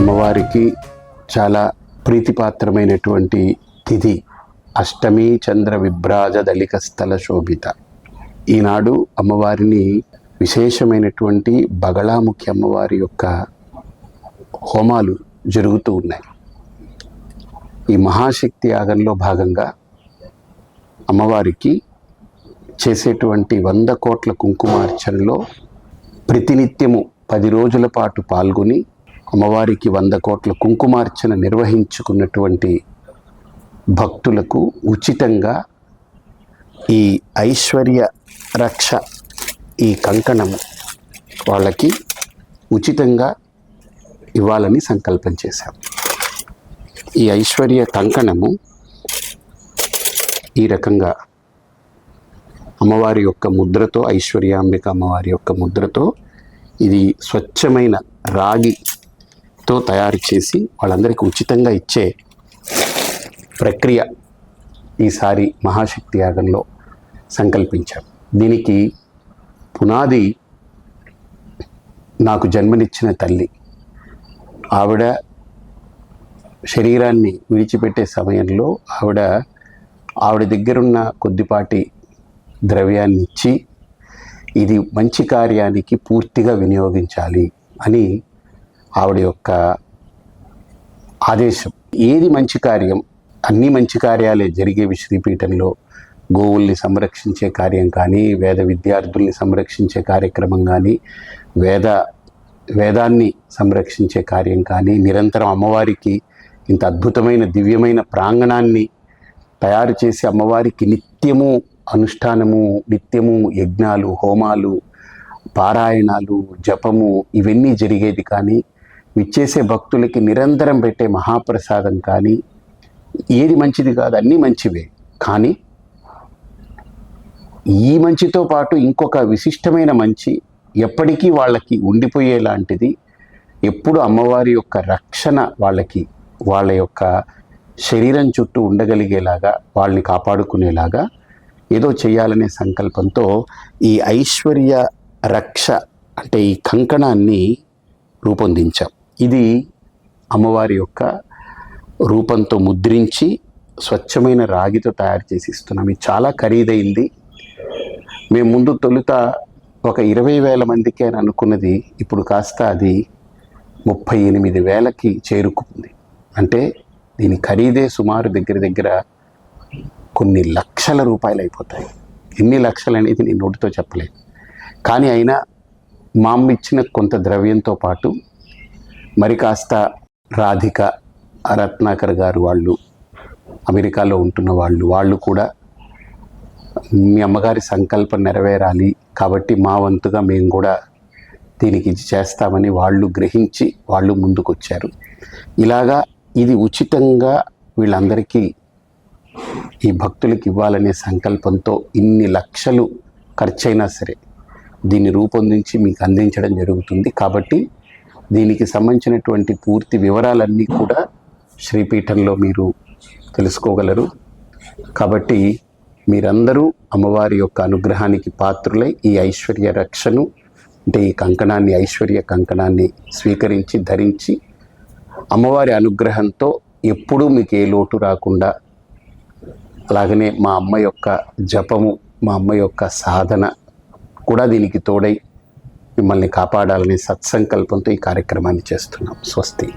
అమ్మవారికి చాలా ప్రీతిపాత్రమైనటువంటి తిథి. అష్టమి చంద్ర విభ్రాజ దళిక స్థల శోభిత. ఈనాడు అమ్మవారిని విశేషమైనటువంటి బగళాముఖి అమ్మవారి యొక్క హోమాలు జరుగుతూ ఉన్నాయి. ఈ మహాశక్తి యాగంలో భాగంగా అమ్మవారికి చేసేటువంటి వంద కోట్ల కుంకుమార్చనలో ప్రతినిత్యము పది రోజుల పాటు పాల్గొని అమ్మవారికి వంద కోట్ల కుంకుమార్చన నిర్వహించుకున్నటువంటి భక్తులకు ఉచితంగా ఈ ఐశ్వర్య రక్ష ఈ కంకణం వాళ్ళకి ఉచితంగా ఇవ్వాలని సంకల్పం చేశాం. ఈ ఐశ్వర్య కంకణము ఈ రకంగా అమ్మవారి యొక్క ముద్రతో ఐశ్వర్యాంబిక అమ్మవారి యొక్క ముద్రతో ఇది స్వచ్ఛమైన రాగి కిట్తో తయారు చేసి వాళ్ళందరికీ ఉచితంగా ఇచ్చే ప్రక్రియ ఈసారి మహాశక్తి యాగంలో సంకల్పించాం దీనికి పునాది నాకు జన్మనిచ్చిన తల్లి. ఆవిడ శరీరాన్ని విడిచిపెట్టే సమయంలో ఆవిడ ఆవిడ దగ్గరున్న కొద్దిపాటి ద్రవ్యాన్ని ఇచ్చి ఇది మంచి కార్యానికి పూర్తిగా వినియోగించాలి అని ఆవిడ యొక్క ఆదేశం. ఏది మంచి కార్యం అన్ని మంచి కార్యాలే జరిగేవి శ్రీపీఠంలో గోవుల్ని సంరక్షించే కార్యం కానీ వేద విద్యార్థుల్ని సంరక్షించే కార్యక్రమం కానీ వేద వేదాన్ని సంరక్షించే కార్యం కానీ నిరంతరం అమ్మవారికి ఇంత అద్భుతమైన దివ్యమైన ప్రాంగణాన్ని తయారు చేసి అమ్మవారికి నిత్యము అనుష్ఠానము నిత్యము యజ్ఞాలు హోమాలు పారాయణాలు జపము ఇవన్నీ జరిగేది కానీ విచ్చేసే భక్తులకి నిరంతరం పెట్టే మహాప్రసాదం కానీ ఏది మంచిది కాదు అన్నీ మంచివే. కానీ ఈ మంచితో పాటు ఇంకొక విశిష్టమైన మంచి ఎప్పటికీ వాళ్ళకి ఉండిపోయేలాంటిది. ఎప్పుడు అమ్మవారి యొక్క రక్షణ వాళ్ళకి వాళ్ళ యొక్క శరీరం చుట్టూ ఉండగలిగేలాగా వాళ్ళని కాపాడుకునేలాగా ఏదో చేయాలనే సంకల్పంతో ఈ ఐశ్వర్య రక్ష అంటే ఈ కంకణాన్ని రూపొందించాం. ఇది అమ్మవారి యొక్క రూపంతో ముద్రించి స్వచ్ఛమైన రాగితో తయారు చేసి ఇస్తున్నాం. ఇది చాలా ఖరీదైంది. మేము ముందు తొలుత ఒక ఇరవై వేల మందికి అని అనుకున్నది ఇప్పుడు కాస్త అది ముప్పై ఎనిమిది వేలకి చేరుకుంది. అంటే దీని ఖరీదే సుమారు దగ్గర దగ్గర కొన్ని లక్షల రూపాయలు అయిపోతాయి. ఎన్ని లక్షలు అనేది నేను నోటితో చెప్పలేను. కానీ అయినా మా ఇచ్చిన కొంత ద్రవ్యంతో పాటు మరి కాస్త రాధిక రత్నాకర్ గారు వాళ్ళు అమెరికాలో ఉంటున్న వాళ్ళు వాళ్ళు కూడా మీ అమ్మగారి సంకల్పం నెరవేరాలి కాబట్టి మా వంతుగా మేము కూడా దీనికి ఇది చేస్తామని వాళ్ళు గ్రహించి వాళ్ళు ముందుకొచ్చారు. ఇలాగా ఇది ఉచితంగా వీళ్ళందరికీ ఈ భక్తులకు ఇవ్వాలనే సంకల్పంతో ఇన్ని లక్షలు ఖర్చైనా సరే దీన్ని రూపొందించి మీకు అందించడం జరుగుతుంది కాబట్టి దీనికి సంబంధించినటువంటి పూర్తి వివరాలన్నీ కూడా శ్రీపీఠంలో మీరు తెలుసుకోగలరు. కాబట్టి మీరందరూ అమ్మవారి యొక్క అనుగ్రహానికి పాత్రులై ఈ ఐశ్వర్య రక్షను అంటే ఈ కంకణాన్ని ఐశ్వర్య కంకణాన్ని స్వీకరించి ధరించి అమ్మవారి అనుగ్రహంతో ఎప్పుడూ మీకు ఏ లోటు రాకుండా అలాగనే మా అమ్మ యొక్క జపము మా అమ్మ యొక్క సాధన కూడా దీనికి తోడై మిమ్మల్ని కాపాడాలని సత్సంకల్పంతో ఈ కార్యక్రమాన్ని చేస్తున్నాం. స్వస్తి.